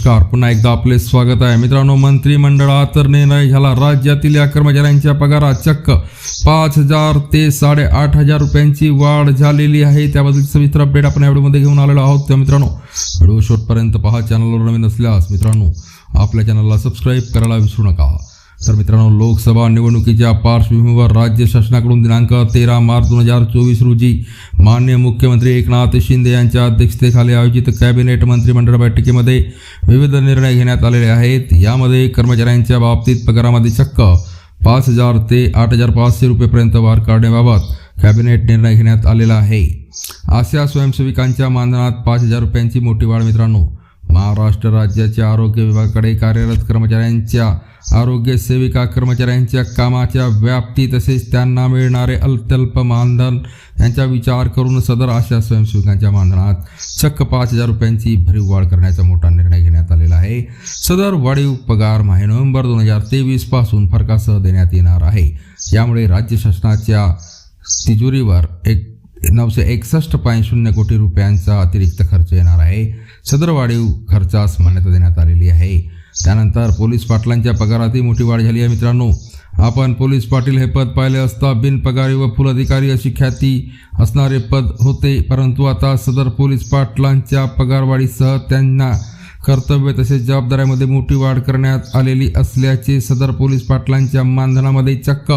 नमस्कार. पुन्हा एकदा आपले स्वागत आहे. मित्रांनो मंत्रिमंडळात तर निर्णय झाला राज्यातील या कर्मचाऱ्यांच्या पगारात चक्क पाच हजार ते साडेआठ हजार रुपयांची वाढ झालेली आहे. त्याबद्दल सविस्तर अपडेट आपण या व्हिडिओमध्ये घेऊन आलेलो आहोत. तर मित्रांनो व्हिडिओ शेवटपर्यंत पहा. चॅनलवर नवीन असल्यास मित्रांनो आपल्या चॅनलला सबस्क्राईब करायला विसरू नका. तर मित्रांनो लोकसभा निवडणुकीच्या पार्श्वभूमीवर राज्य शासनाकडून दिनांक तेरा मार्च दोन हजार चोवीस रोजी मान्य मुख्यमंत्री एकनाथ शिंदे यांच्या अध्यक्षतेखाली आयोजित कॅबिनेट मंत्रिमंडळ बैठकीमध्ये विविध निर्णय घेण्यात आलेले आहेत. यामध्ये कर्मचाऱ्यांच्या बाबतीत पगारामध्ये चक्क पाच हजार ते आठ हजार पाचशे रुपयेपर्यंत वाढ काढण्याबाबत कॅबिनेट निर्णय घेण्यात आलेला आहे. आशा स्वयंसेविकांच्या मानधनात पाच हजार रुपयांची मोठी वाढ मित्रांनो. महाराष्ट्र राज्याच्या आरोग्य विभागाकडे कार्यरत कर्मचाऱ्यांच्या आरोग्य सेविका कर्मचाऱ्यांच्या कामाच्या व्याप्ती तसेच त्यांना मिळणारे अत्यल्प मानधन यांचा विचार करून सदर आशा स्वयंसेवकांच्या मानधनात चक्क पाच हजार रुपयांची भरीव वाढ करण्याचा मोठा निर्णय घेण्यात आलेला आहे. सदर वाढीव पगार माहे नोव्हेंबर दोन हजार तेवीसपासून फरकासह देण्यात येणार आहे. यामुळे राज्य शासनाच्या तिजोरीवर एक नऊशे एकसष्ट पॉईंट शून्य कोटी रुपयांचा अतिरिक्त खर्च येणार आहे. सदर वाढीव खर्चास मान्यता देण्यात आलेली आहे. त्यानंतर पोलीस पाटलांच्या पगारातही मोठी वाढ झाली आहे मित्रांनो. आपण पोलीस पाटील हे पद पाहिले असता बिनपगारी व फुल अधिकारी अशी ख्याती असणारे पद होते. परंतु आता सदर पोलीस पाटलांच्या पगारवाढीसह त्यांना कर्तव्य तसेच जबाबदाऱ्यामध्ये मोठी वाढ करण्यात आलेली असल्याचे सदर पोलीस पाटलांच्या मानधनामध्ये चक्क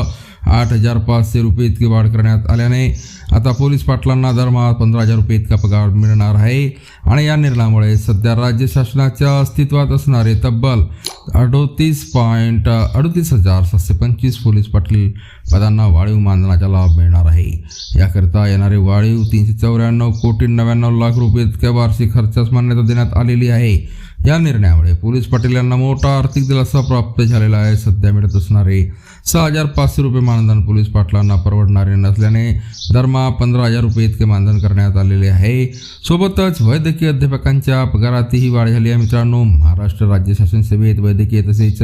आठ हजार पाचशे रुपये इतकी वाढ करण्यात आल्याने आता पोलीस पाटलांना दरमहा पंधरा हजार रुपये इतका पगार मिळणार आहे. आणि या निर्णयामुळे सध्या राज्य शासनाच्या अस्तित्वात असणारे तब्बल अडोतीस पॉईंट अडतीस हजार सातशे पंचवीस पोलीस पाटील पदांना वाढीव मानधनाचा लाभ मिळणार आहे. याकरिता येणारे वाढीव तीनशे चौऱ्याण्णव कोटी नव्याण्णव लाख रुपये इतक्या वार्षिक खर्चास मान्यता देण्यात आलेली आहे. या निर्णयामुळे पोलीस पाटील यांना मोठा आर्थिक दिलासा प्राप्त झालेला आहे. सध्या मिळत असणारे सहा हजार पाचशे रुपये मानधन पोलीस पाटलांना परवडणारे नसल्याने दरमहा पंधरा हजार रुपये इतके मानधन करण्यात आलेले आहे. सोबतच वैद्यकीय अध्यापकांच्या पगारातही वाढ झाली आहे मित्रांनो. महाराष्ट्र राज्य शासन सेवेत वैद्यकीय तसेच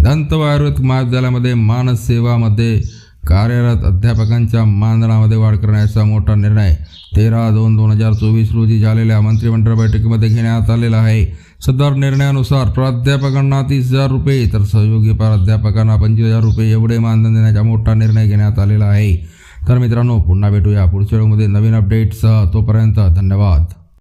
दंत व आयुर्वेद महाविद्यालयामध्ये मानस सेवामध्ये कार्यरत अध्यापकांच्या मानधनामध्ये वाढ करण्याचा मोठा निर्णय तेरा दोन दोन हजार चोवीस रोजी झालेल्या मंत्रिमंडळ बैठकीमध्ये घेण्यात आलेला आहे. सदर निर्णयानुसार प्राध्यापकांना तीस हजार रुपये तर सहयोगी प्राध्यापकांना पंचवीस हजार रुपये एवढे मानधन देण्याचा मोठा निर्णय घेण्यात आलेला आहे. तर मित्रांनो पुन्हा भेटूया पुढच्या वेळेमध्ये नवीन अपडेटसह तोपर्यंत धन्यवाद.